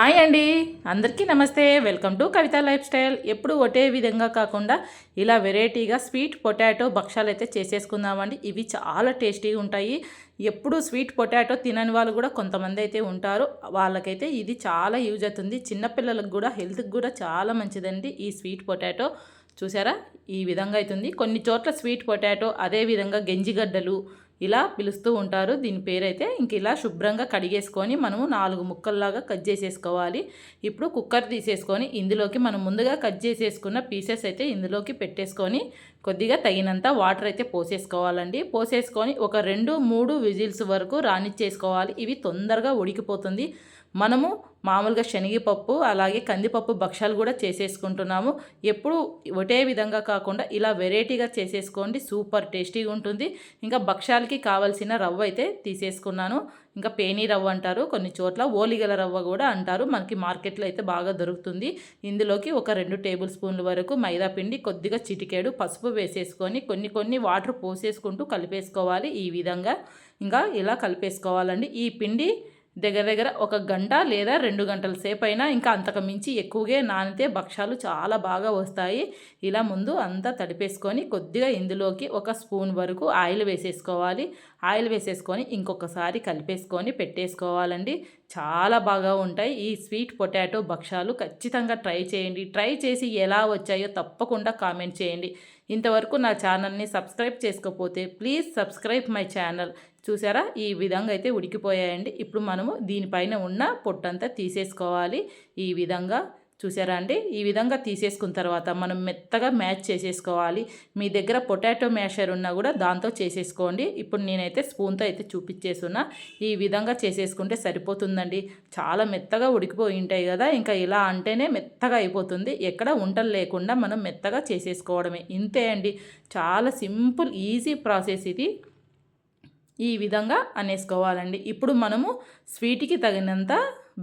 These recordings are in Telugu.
హాయ్ అండి. అందరికీ నమస్తే. Welcome to Kavitha life style. ఎప్పుడు ఒకే విధంగా కాకుండా ఇలా వెరైటీగా స్వీట్ పొటాటో భక్షాలు అయితే చేసేసుకుందామండి. ఇవి చాలా టేస్టీగా ఉంటాయి. ఎప్పుడు స్వీట్ పొటాటో తినని వాళ్ళు కూడా కొంతమంది అయితే ఉంటారు. వాళ్ళకైతే ఇది చాలా యూజ్ అవుతుంది. చిన్నపిల్లలకు కూడా హెల్త్కి కూడా చాలా మంచిదండి ఈ స్వీట్ పొటాటో. చూసారా? ఈ విధంగా అవుతుంది. కొన్ని చోట్ల స్వీట్ పొటాటో అదేవిధంగా గెంజిగడ్డలు ఇలా పిలుస్తూ ఉంటారు. దీని పేరైతే ఇంక ఇలా శుభ్రంగా కడిగేసుకొని మనము నాలుగు ముక్కల్లాగా కట్ చేసేసుకోవాలి. ఇప్పుడు కుక్కర్ తీసేసుకొని ఇందులోకి మనం ముందుగా కట్ చేసేసుకున్న పీసెస్ అయితే ఇందులోకి పెట్టేసుకొని కొద్దిగా తగినంత వాటర్ అయితే పోసేసుకోవాలండి. పోసేసుకొని ఒక రెండు మూడు విజిల్స్ వరకు రానిచ్చేసుకోవాలి. ఇవి తొందరగా ఉడికిపోతుంది. మనము మామూలుగా శనగపప్పు అలాగే కందిపప్పు భక్షాలు కూడా చేసేసుకుంటున్నాము. ఎప్పుడు ఒకటే విధంగా కాకుండా ఇలా వెరైటీగా చేసేసుకోండి. సూపర్ టేస్టీగా ఉంటుంది. ఇంకా భక్షాలకి కావాల్సిన రవ్వ అయితే తీసేసుకున్నాను. ఇంకా పేనీ రవ్వ అంటారు కొన్ని చోట్ల ఓలిగల రవ్వ కూడా అంటారు. మనకి మార్కెట్లో అయితే బాగా దొరుకుతుంది. ఇందులోకి ఒక రెండు టేబుల్ స్పూన్ల వరకు మైదా పిండి కొద్దిగా చిటికేడు పసుపు వేసేసుకొని కొన్ని కొన్ని వాటర్ పోసేసుకుంటూ కలిపేసుకోవాలి ఈ విధంగా. ఇంకా ఇలా కలిపేసుకోవాలండి. ఈ పిండి దగ్గర దగ్గర ఒక గంట లేదా రెండు గంటల సేపు అయినా ఇంకా అంతకు మించి ఎక్కువగా నానితే భక్షాలు చాలా బాగా వస్తాయి. ఇలా ముందు అంతా తడిపేసుకొని కొద్దిగా ఇందులోకి ఒక స్పూన్ వరకు ఆయిల్ వేసేసుకోవాలి. ఆయిల్ వేసేసుకొని ఇంకొకసారి కలిపేసుకొని పెట్టేసుకోవాలండి. చాలా బాగా ఉంటాయి. ఈ స్వీట్ పొటాటో భక్షాలు ఖచ్చితంగా ట్రై చేయండి. ట్రై చేసి ఎలా వచ్చాయో తప్పకుండా కామెంట్ చేయండి. ఇంతవరకు నా ఛానల్ని సబ్స్క్రైబ్ చేసుకోకపోతే ప్లీజ్ సబ్స్క్రైబ్ మై ఛానల్. చూసారా? ఈ విధంగా అయితే ఉడికిపోయాయండి. ఇప్పుడు మనము దీనిపైన ఉన్న పొట్టంతా తీసేసుకోవాలి. ఈ విధంగా చూసారా అండి? ఈ విధంగా తీసేసుకున్న తర్వాత మనం మెత్తగా మ్యాచ్ చేసేసుకోవాలి. మీ దగ్గర పొటాటో మ్యాషర్ ఉన్నా కూడా దాంతో చేసేసుకోండి. ఇప్పుడు నేనైతే స్పూన్తో అయితే చూపించేస్తున్నా. ఈ విధంగా చేసేసుకుంటే సరిపోతుందండి. చాలా మెత్తగా ఉడికిపోయి ఉంటాయి కదా. ఇంకా ఇలా అంటేనే మెత్తగా అయిపోతుంది. ఎక్కడ ఉంటలు లేకుండా మనం మెత్తగా చేసేసుకోవడమే. ఇంతే అండి. చాలా సింపుల్ ఈజీ ప్రాసెస్ ఇది. ఈ విధంగా అనేసుకోవాలండి. ఇప్పుడు మనము స్వీట్కి తగినంత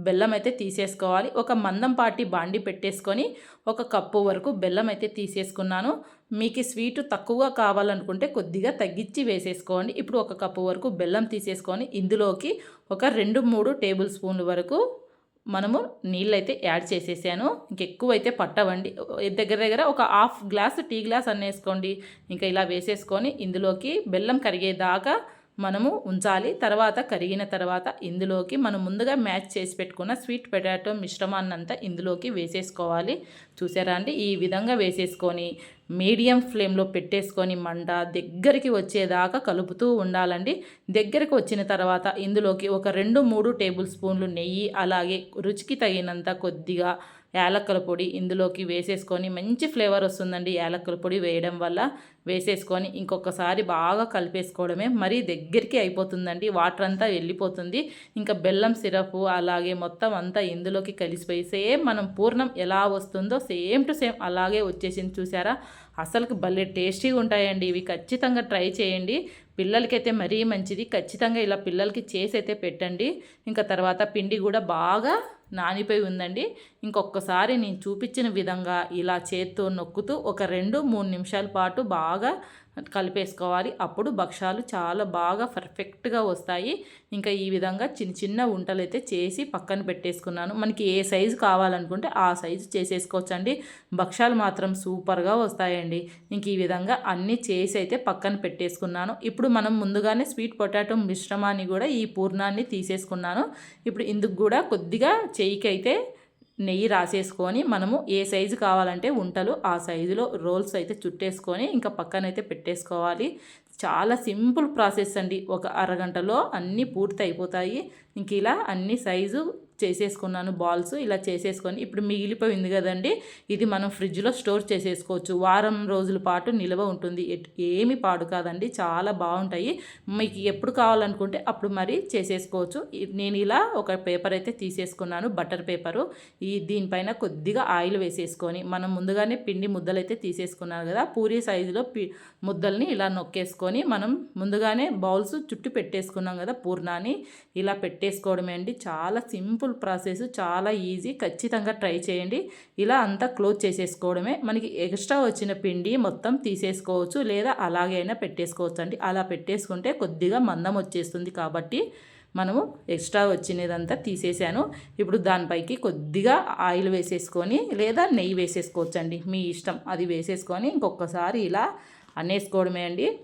బెల్లం అయితే తీసేసుకోవాలి. ఒక మందం పాటి బాండి పెట్టేసుకొని ఒక కప్పు వరకు బెల్లం అయితే తీసేసుకున్నాను. మీకు స్వీట్ తక్కువగా కావాలనుకుంటే కొద్దిగా తగ్గించి వేసేసుకోండి. ఇప్పుడు ఒక కప్పు వరకు బెల్లం తీసేసుకొని ఇందులోకి ఒక రెండు మూడు టేబుల్ స్పూన్ల వరకు మనము నీళ్ళైతే యాడ్ చేసేసాను. ఇంకెక్కువైతే పట్టవండి. దగ్గర దగ్గర ఒక హాఫ్ గ్లాస్ టీ గ్లాస్ అన్నేసుకోండి ఇంకా ఇలా వేసేసుకొని ఇందులోకి బెల్లం కరిగేదాకా మనము ఉంచాలి. తర్వాత కరిగిన తర్వాత ఇందులోకి మనం ముందుగా మ్యాచ్ చేసి పెట్టుకున్న స్వీట్ పొటాటో మిశ్రమాన్నంతా ఇందులోకి వేసేసుకోవాలి. చూసారా అండి? ఈ విధంగా వేసేసుకొని మీడియం ఫ్లేమ్లో పెట్టేసుకొని మంట దగ్గరికి వచ్చేదాకా కలుపుతూ ఉండాలండి. దగ్గరికి వచ్చిన తర్వాత ఇందులోకి ఒక రెండు మూడు టేబుల్ స్పూన్లు నెయ్యి అలాగే రుచికి తగినంత కొద్దిగా యాలక్కల పొడి ఇందులోకి వేసేసుకొని మంచి ఫ్లేవర్ వస్తుందండి యాలక్కల పొడి వేయడం వల్ల. వేసేసుకొని ఇంకొకసారి బాగా కలిపేసుకోవడమే మరీ దగ్గరికి అయిపోతుందండి. వాటర్ అంతా వెళ్ళిపోతుంది. ఇంకా బెల్లం సిరప్ అలాగే మొత్తం అంతా ఇందులోకి కలిసిపోయి సేమ్ మనం పూర్ణం ఎలా వస్తుందో సేమ్ టు సేమ్ అలాగే వచ్చేసింది చూసారా? అసలుకి భలే టేస్టీగా ఉంటాయండి. ఇవి ఖచ్చితంగా ట్రై చేయండి. పిల్లలకైతే మరీ మంచిది. ఖచ్చితంగా ఇలా పిల్లలకి చేసి అయితే పెట్టండి. ఇంకా తర్వాత పిండి కూడా బాగా నానిపోయి ఉందండి. ఇంకొకసారి నేను చూపించిన విధంగా ఇలా చేత్తో నొక్కుతూ ఒక రెండు మూడు నిమిషాల పాటు బాగా కలిపేసుకోవాలి. అప్పుడు భక్షాలు చాలా బాగా పర్ఫెక్ట్గా వస్తాయి. ఇంకా ఈ విధంగా చిన్న చిన్న వంటలు అయితే చేసి పక్కన పెట్టేసుకున్నాను. మనకి ఏ సైజు కావాలనుకుంటే ఆ సైజు చేసేసుకోవచ్చండి. భక్షాలు మాత్రం సూపర్గా వస్తాయండి. ఇంక ఈ విధంగా అన్నీ చేసి అయితే పక్కన పెట్టేసుకున్నాను. ఇప్పుడు మనం ముందుగానే స్వీట్ పొటాటో మిశ్రమాన్ని కూడా ఈ పూర్ణాన్ని తీసేసుకున్నాను. ఇప్పుడు ఇందుకు కూడా కొద్దిగా చెయ్యికి అయితే నెయ్యి రాసేసుకొని మనము ఏ సైజు కావాలంటే ఉంటలు ఆ సైజులో రోల్స్ అయితే చుట్టేసుకొని ఇంకా పక్కనైతే పెట్టేసుకోవాలి. చాలా సింపుల్ ప్రాసెస్ అండి. ఒక అరగంటలో అన్నీ పూర్తి అయిపోతాయి ఇంక ఇలా అన్ని సైజు చేసేసుకున్నాను బాల్స్ ఇలా చేసేసుకొని ఇప్పుడు మిగిలిపోయింది కదండి. ఇది మనం ఫ్రిడ్జ్లో స్టోర్ చేసేసుకోవచ్చు. వారం రోజుల పాటు నిల్వ ఉంటుంది. ఏమి పాడు కాదండి. చాలా బాగుంటాయి. మీకు ఎప్పుడు కావాలనుకుంటే అప్పుడు మరి చేసేసుకోవచ్చు. నేను ఇలా ఒక పేపర్ అయితే తీసేసుకున్నాను బటర్ పేపరు. ఈ దీనిపైన కొద్దిగా ఆయిల్ వేసేసుకొని మనం ముందుగానే పిండి ముద్దలు అయితే తీసేసుకున్నాను కదా. పూరి సైజులో పి ముద్దల్ని ఇలా నొక్కేసుకొని మనం ముందుగానే బౌల్స్ చుట్టూ పెట్టేసుకున్నాం కదా పూర్ణాన్ని ఇలా పెట్టేసుకోవడమే అండి. చాలా సింపుల్ ప్రాసెస్ చాలా ఈజీ. ఖచ్చితంగా ట్రై చేయండి. ఇలా అంతా క్లోజ్ చేసేసుకోవడమే. మనకి ఎక్స్ట్రా వచ్చిన పిండి మొత్తం తీసేసుకోవచ్చు లేదా అలాగే అయినా పెట్టేసుకోవచ్చు అండి. అలా పెట్టేసుకుంటే కొద్దిగా మందం వచ్చేస్తుంది కాబట్టి మనము ఎక్స్ట్రా వచ్చినదంతా తీసేసాను. ఇప్పుడు దానిపైకి కొద్దిగా ఆయిల్ వేసేసుకొని లేదా నెయ్యి వేసేసుకోవచ్చండి. మీ ఇష్టం. అది వేసేసుకొని ఇంకొకసారి ఇలా అనేసుకోవడమే అండి.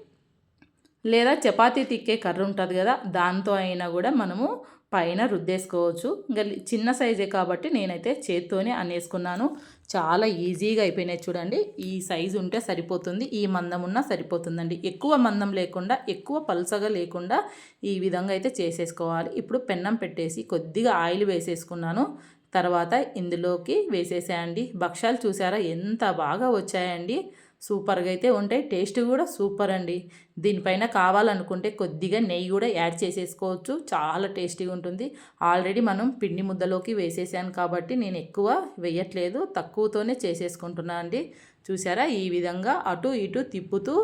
లేదా చపాతీ తిక్కే కర్ర ఉంటుంది కదా దాంతో అయినా కూడా మనము పైన రుద్దేసుకోవచ్చు. ఇంకా చిన్న సైజే కాబట్టి నేనైతే చేత్తోనే అనేసుకున్నాను. చాలా ఈజీగా అయిపోయినాయి చూడండి. ఈ సైజు ఉంటే సరిపోతుంది ఈ మందం ఉన్నా సరిపోతుందండి. ఎక్కువ మందం లేకుండా ఎక్కువ పల్సగా లేకుండా ఈ విధంగా అయితే చేసేసుకోవాలి. ఇప్పుడు పెన్నం పెట్టేసి కొద్దిగా ఆయిల్ వేసేసుకున్నాను. తర్వాత ఇందులోకి వేసేసాయండి. భక్ష్యాలు చూసారా? ఎంత బాగా వచ్చాయండి. సూపర్గా అయితే ఉంటాయి. టేస్ట్ కూడా సూపర్ అండి దీనిపైన కావాలనుకుంటే కొద్దిగా నెయ్యి కూడా యాడ్ చేసేసుకోవచ్చు. చాలా టేస్టీగా ఉంటుంది. ఆల్రెడీ మనం పిండి ముద్దలోకి వేసేసాను కాబట్టి నేను ఎక్కువ వేయట్లేదు. తక్కువతోనే చేసేసుకుంటున్నాను అండి. చూసారా? ఈ విధంగా అటు ఇటు తిప్పుతూ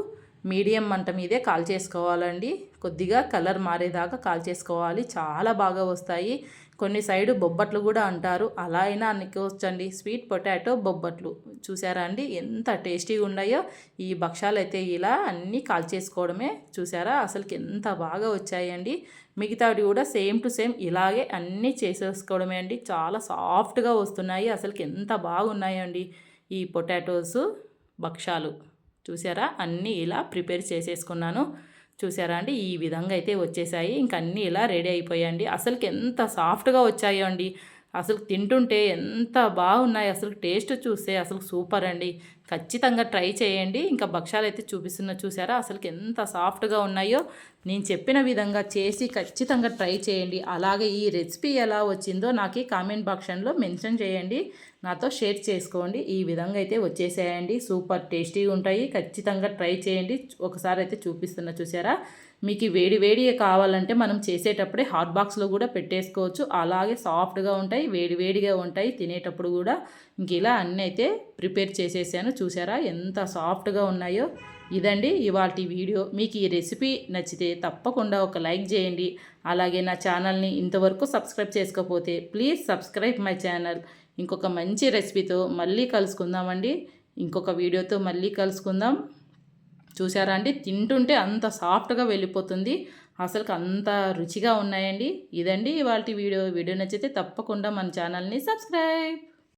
మీడియం మంట మీదే కాల్ చేసుకోవాలండి. కొద్దిగా కలర్ మారేదాకా కాల్ చేసుకోవాలి. చాలా బాగా వస్తాయి. కొన్ని సైడు బొబ్బట్లు కూడా అంటారు. అలా అయినా అనుకోవచ్చండి స్వీట్ పొటాటో బొబ్బట్లు. చూసారా అండి? ఎంత టేస్టీగా ఉన్నాయో. ఈ భక్షాలు అయితే ఇలా అన్నీ కాల్ చేసుకోవడమే. చూసారా? అసలుకి ఎంత బాగా వచ్చాయండి. మిగతావి కూడా సేమ్ టు సేమ్ ఇలాగే అన్నీ చేసేసుకోవడమే అండి. చాలా సాఫ్ట్గా వస్తున్నాయి. అసలుకి ఎంత బాగున్నాయండి ఈ పొటాటోస్ భక్షాలు చూసారా? అన్నీ ఇలా ప్రిపేర్ చేసేసుకున్నాను. చూసారా అండి? ఈ విధంగా అయితే వచ్చేసాయి. ఇంక అన్నీ ఇలా రెడీ అయిపోయాయండి. అసలుకి ఎంత సాఫ్ట్గా వచ్చాయో అండి. అసలు తింటుంటే ఎంత బాగున్నాయి. అసలు టేస్ట్ చూస్తే అసలు సూపర్ అండి. ఖచ్చితంగా ట్రై చేయండి. ఇంకా భక్షాలు అయితే చూపిస్తున్న చూసారా? అసలుకి ఎంత సాఫ్ట్గా ఉన్నాయో. నేను చెప్పిన విధంగా చేసి ఖచ్చితంగా ట్రై చేయండి. అలాగే ఈ రెసిపీ ఎలా వచ్చిందో నాకు కామెంట్ బాక్షన్లో మెన్షన్ చేయండి. నాతో షేర్ చేసుకోండి. ఈ విధంగా అయితే వచ్చేసేయండి. సూపర్ టేస్టీగా ఉంటాయి. ఖచ్చితంగా ట్రై చేయండి. ఒకసారి అయితే చూపిస్తున్నా చూసారా? మీకు వేడి వేడి కావాలంటే మనం చేసేటప్పుడే హాట్ బాక్స్లో కూడా పెట్టేసుకోవచ్చు. అలాగే సాఫ్ట్గా ఉంటాయి వేడి వేడిగా ఉంటాయి. తినేటప్పుడు కూడా ఇంక ఇలా అన్నీ అయితే ప్రిపేర్ చేసేసాను. చూసారా? ఎంత సాఫ్ట్గా ఉన్నాయో. ఇదండి ఇవాళ వీడియో. మీకు ఈ రెసిపీ నచ్చితే తప్పకుండా ఒక లైక్ చేయండి. అలాగే నా ఛానల్ని ఇంతవరకు సబ్స్క్రైబ్ చేసుకోకపోతే ప్లీజ్ సబ్స్క్రైబ్ మై ఛానల్. ఇంకొక మంచి రెసిపీతో మళ్ళీ కలుసుకుందామండి. ఇంకొక వీడియోతో మళ్ళీ కలుసుకుందాం. చూసారా అండి? తింటుంటే అంత సాఫ్ట్గా వెళ్ళిపోతుంది. అసలుకి అంత రుచిగా ఉన్నాయండి. ఇదండి ఇవాళ వీడియో. వీడియో నచ్చితే తప్పకుండా మన ఛానల్ని సబ్స్క్రైబ్.